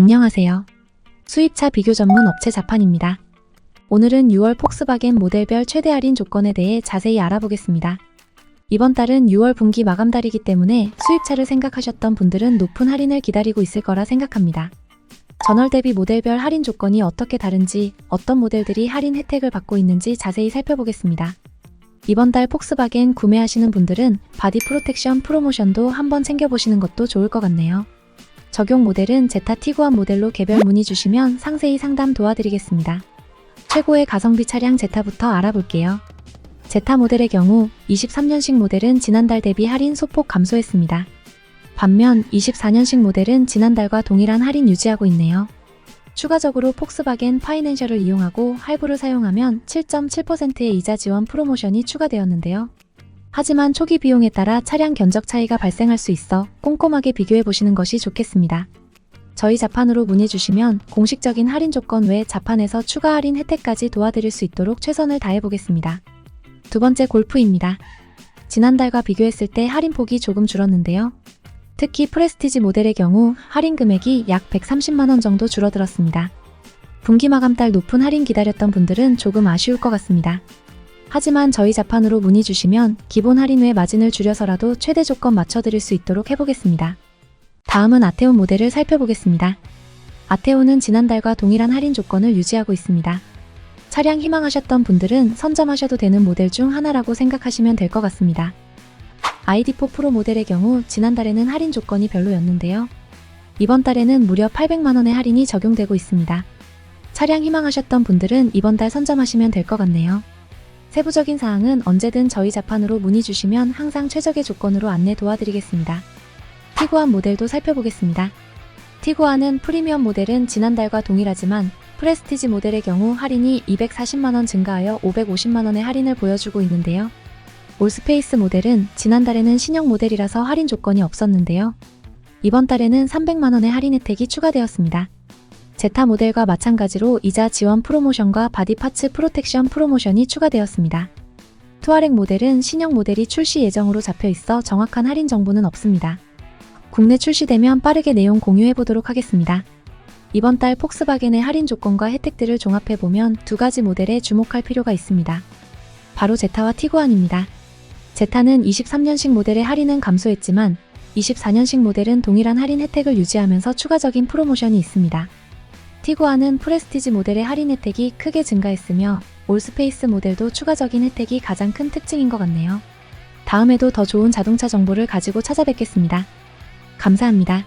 안녕하세요. 수입차 비교 전문 업체 자판입니다. 오늘은 6월 폭스바겐 모델별 최대 할인 조건에 대해 자세히 알아보겠습니다. 이번 달은 6월 분기 마감 달이기 때문에 수입차를 생각하셨던 분들은 높은 할인을 기다리고 있을 거라 생각합니다. 전월 대비 모델별 할인 조건이 어떻게 다른지, 어떤 모델들이 할인 혜택을 받고 있는지 자세히 살펴보겠습니다. 이번 달 폭스바겐 구매하시는 분들은 바디 프로텍션 프로모션도 한번 챙겨보시는 것도 좋을 것 같네요. 적용 모델은 제타 티구안 모델로 개별 문의 주시면 상세히 상담 도와드리겠습니다. 최고의 가성비 차량 제타부터 알아볼게요. 제타 모델의 경우 23년식 모델은 지난달 대비 할인 소폭 감소했습니다. 반면 24년식 모델은 지난달과 동일한 할인 유지하고 있네요. 추가적으로 폭스바겐 파이낸셜을 이용하고 할부를 사용하면 7.7%의 이자 지원 프로모션이 추가되었는데요. 하지만 초기 비용에 따라 차량 견적 차이가 발생할 수 있어 꼼꼼하게 비교해 보시는 것이 좋겠습니다. 저희 자판으로 문의 주시면 공식적인 할인 조건 외 자판에서 추가 할인 혜택까지 도와드릴 수 있도록 최선을 다해 보겠습니다. 두 번째 골프입니다. 지난달과 비교했을 때 할인 폭이 조금 줄었는데요. 특히 프레스티지 모델의 경우 할인 금액이 약 130만원 정도 줄어들었습니다. 분기 마감달 높은 할인 기다렸던 분들은 조금 아쉬울 것 같습니다. 하지만 저희 자판으로 문의 주시면 기본 할인 외 마진을 줄여서라도 최대 조건 맞춰드릴 수 있도록 해보겠습니다. 다음은 아테온 모델을 살펴보겠습니다. 아테온은 지난달과 동일한 할인 조건을 유지하고 있습니다. 차량 희망하셨던 분들은 선점하셔도 되는 모델 중 하나라고 생각하시면 될 것 같습니다. ID4 프로 모델의 경우 지난달에는 할인 조건이 별로였는데요. 이번 달에는 무려 800만원의 할인이 적용되고 있습니다. 차량 희망하셨던 분들은 이번 달 선점하시면 될 것 같네요. 세부적인 사항은 언제든 저희 자판으로 문의 주시면 항상 최적의 조건으로 안내 도와드리겠습니다. 티구안 모델도 살펴보겠습니다. 티구안은 프리미엄 모델은 지난달과 동일하지만 프레스티지 모델의 경우 할인이 240만원 증가하여 550만원의 할인을 보여주고 있는데요. 올스페이스 모델은 지난달에는 신형 모델이라서 할인 조건이 없었는데요. 이번 달에는 300만원의 할인 혜택이 추가되었습니다. 제타 모델과 마찬가지로 이자 지원 프로모션과 바디 파츠 프로텍션 프로모션이 추가되었습니다. 투아렉 모델은 신형 모델이 출시 예정으로 잡혀 있어 정확한 할인 정보는 없습니다. 국내 출시되면 빠르게 내용 공유해 보도록 하겠습니다. 이번 달 폭스바겐의 할인 조건과 혜택들을 종합해 보면 두 가지 모델에 주목할 필요가 있습니다. 바로 제타와 티구안입니다. 제타는 23년식 모델의 할인은 감소했지만 24년식 모델은 동일한 할인 혜택을 유지하면서 추가적인 프로모션이 있습니다. 티구안은 프레스티지 모델의 할인 혜택이 크게 증가했으며 올스페이스 모델도 추가적인 혜택이 가장 큰 특징인 것 같네요. 다음에도 더 좋은 자동차 정보를 가지고 찾아뵙겠습니다. 감사합니다.